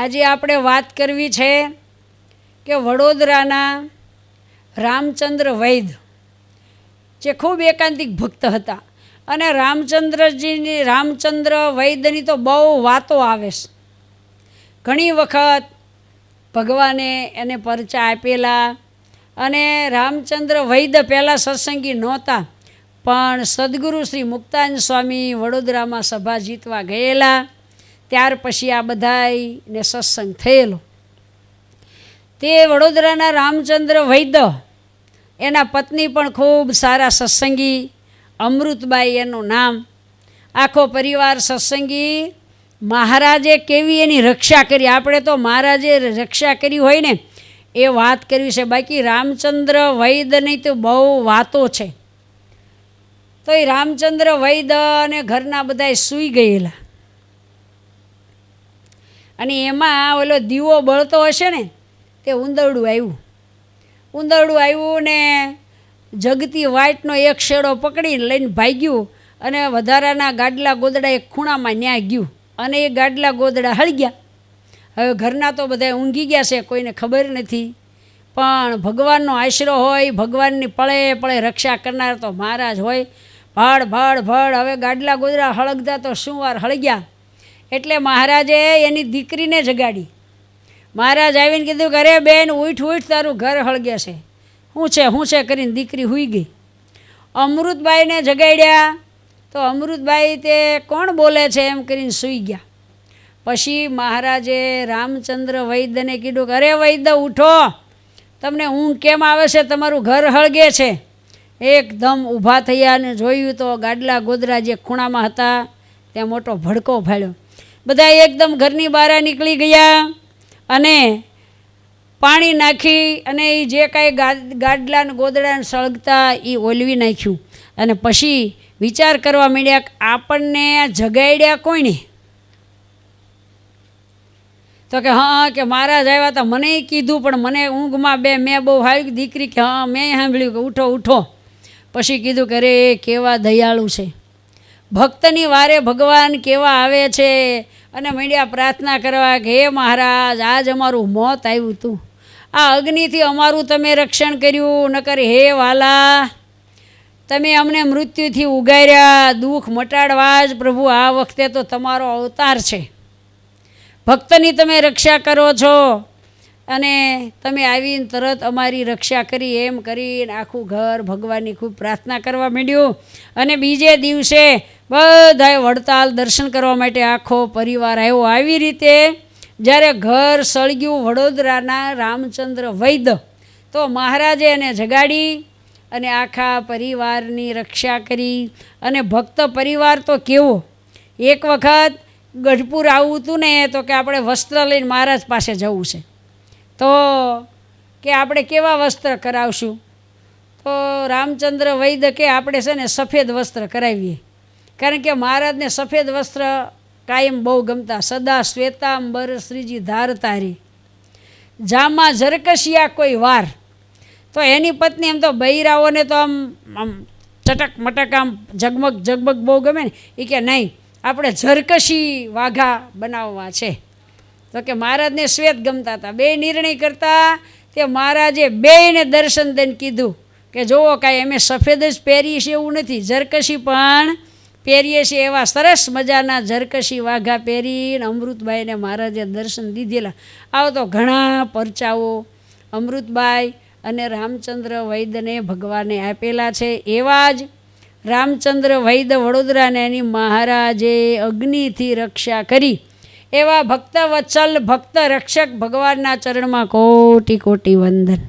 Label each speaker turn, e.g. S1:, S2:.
S1: આજે આપણે વાત કરવી છે કે વડોદરાના રામચંદ્ર વૈદ, જે ખૂબ એકાંતિક ભક્ત હતા. અને રામચંદ્રજીની, રામચંદ્ર વૈદની તો બહુ વાતો આવે છે. ઘણી વખત ભગવાને એને પરચા આપેલા અને રામચંદ્ર વૈદ પહેલાં સત્સંગી નહોતા, પણ સદગુરુ શ્રી મુક્તાન સ્વામી વડોદરામાં સભા જીતવા ગયેલા. ત્યાર પછી આ બધાને સત્સંગ થયેલો. તે વડોદરાના રામચંદ્ર વૈદ્ય એના પત્ની પણ ખૂબ સારા સત્સંગી, અમૃતબાઈ એનું નામ. આખો પરિવાર સત્સંગી. મહારાજે કેવી એની રક્ષા કરી? આપણે તો મહારાજે રક્ષા કરી હોય ને, એ વાત કરવી છે. બાકી રામચંદ્ર વૈદ્યની તો બહુ વાતો છે. તો એ રામચંદ્ર વૈદ્ય અને ઘરના બધાય સૂઈ ગયેલા. અને એમાં ઓલો દીવો બળતો હશે ને, તે ઉંદરડું આવ્યું. ઉંદરડું આવ્યું ને જગતી વાઇટનો એક શેડો પકડીને લઈને ભાગ્યું અને વધારાના ગાડલા ગોદડા એક ખૂણામાં ન્યા ગયું અને એ ગાડલા ગોદડા હળગ્યા હવે ઘરના તો બધા ઊંઘી ગયા છે, કોઈને ખબર નથી. પણ ભગવાનનો આશરો હોય, ભગવાનની પળે પળે રક્ષા કરનાર તો મહારાજ હોય. ભાડ ભાડ ભાડ, હવે ગાડલા ગોદડા હળગતા તો શું વાર હળગ્યા એટલે મહારાજે એની દીકરીને જગાડી. મહારાજ આવીને કીધું કે અરે બેન, ઉઠ ઉઠ, તારું ઘર હળગે છે. શું છે શું છે? કરીને દીકરી હુઈ ગઈ. અમૃતબાઈને જગાડ્યા. તો અમૃતબાઈ તે કોણ બોલે છે એમ કરીને સૂઈ ગયા. પછી મહારાજે રામચંદ્ર વૈદ્યને કીધું કે અરે વૈદ્ય, ઉઠો. તમને ઊંઘ કેમ આવે છે? તમારું ઘર હળગે છે. એકદમ ઊભા થયા અને જોયું તો ગાડલા ગોદરા જે ખૂણામાં હતા, ત્યાં મોટો ભડકો ફાળ્યો. બધા એકદમ ઘરની બહાર નીકળી ગયા અને પાણી નાખી અને એ જે કાંઈ ગાડલા ને ગોદડાને સળગતા એ ઓલવી નાખ્યું. અને પછી વિચાર કરવા માંડ્યા કે આપણને જગાડ્યા કોઈને? તો કે હા, કે મહારાજ આવ્યા હતા મને કીધું, પણ મને ઊંઘમાં બે, મેં બહુ હાવી દીકરી કે હા, મેં સાંભળ્યું કે ઉઠો ઉઠો. પછી કીધું કે અરે, કેવા દયાળુ છે. ભક્તની વારે ભગવાન કેવા આવે છે? અને મંડ્યા પ્રાર્થના કરવા કે, હે મહારાજ, આજ અમારું મોત આવ્યું હતું આ અગ્નિથી અમારું તમે રક્ષણ કર્યું, નકર હે વાલા, તમે અમને મૃત્યુથી ઉગાર્યા. દુઃખ મટાડવા જ પ્રભુ આ વખતે તો તમારો અવતાર છે. ભક્તની તમે રક્ષા કરો છો. અને તમે આવીને તરત અમારી રક્ષા કરી, એમ કરીને આખું ઘર ભગવાનની ખૂબ પ્રાર્થના કરવા માંડ્યું. અને બીજે દિવસે બધાએ વડતાલ દર્શન કરવા માટે આખો પરિવાર આવ્યો. આવી રીતે જ્યારે ઘર સળગ્યું વડોદરાના રામચંદ્ર વૈદ્ય તો મહારાજે એને જગાડી અને આખા પરિવારની રક્ષા કરી. અને ભક્ત પરિવાર તો કેવો, એક વખત ગઢપુર આવવું હતું ને તો કે આપણે વસ્ત્ર લઈને મહારાજ પાસે જવું છે. તો કે આપણે કેવા વસ્ત્ર કરાવશું? તો રામચંદ્ર વૈદકે આપણે છે ને સફેદ વસ્ત્ર કરાવીએ. કારણ કે મહારાજને સફેદ વસ્ત્ર કાયમ બહુ ગમતા. સદા શ્વેતાંબર શ્રીજી ધાર તારી. જામાં જરકશિયા કોઈ વાર. તો એની પત્ની એમ તો બૈરાઓને તો આમ આમ ચટક મટક આમ ઝગમગ ઝગમગ બહુ ગમે ને. એ કે નહીં, આપણે ઝરકશી વાઘા બનાવવા છે. તો કે મહારાજને શ્વેત ગમતા હતા. બે નિર્ણય કરતા તે મહારાજે બેયને દર્શન દઈને કીધું કે જુઓ કાંઈ અમે સફેદ જ પહેરીએ છીએ એવું નથી. ઝરકશી પણ પહેરીએ છીએ એવા સરસ મજાના ઝરકશી વાઘા પહેરીને અમૃતબાઈને મહારાજે દર્શન દીધેલા. આવો તો ઘણા પરચાઓ અમૃતબાઈ અને રામચંદ્ર વૈદ્યને ભગવાને આપેલા છે. એવા જ રામચંદ્ર વૈદ્ય વડોદરાને એની મહારાજે અગ્નિથી રક્ષા કરી. એવા ભક્ત વત્સલ ભક્ત રક્ષક ભગવાનના ચરણમાં કોટી કોટી વંદન.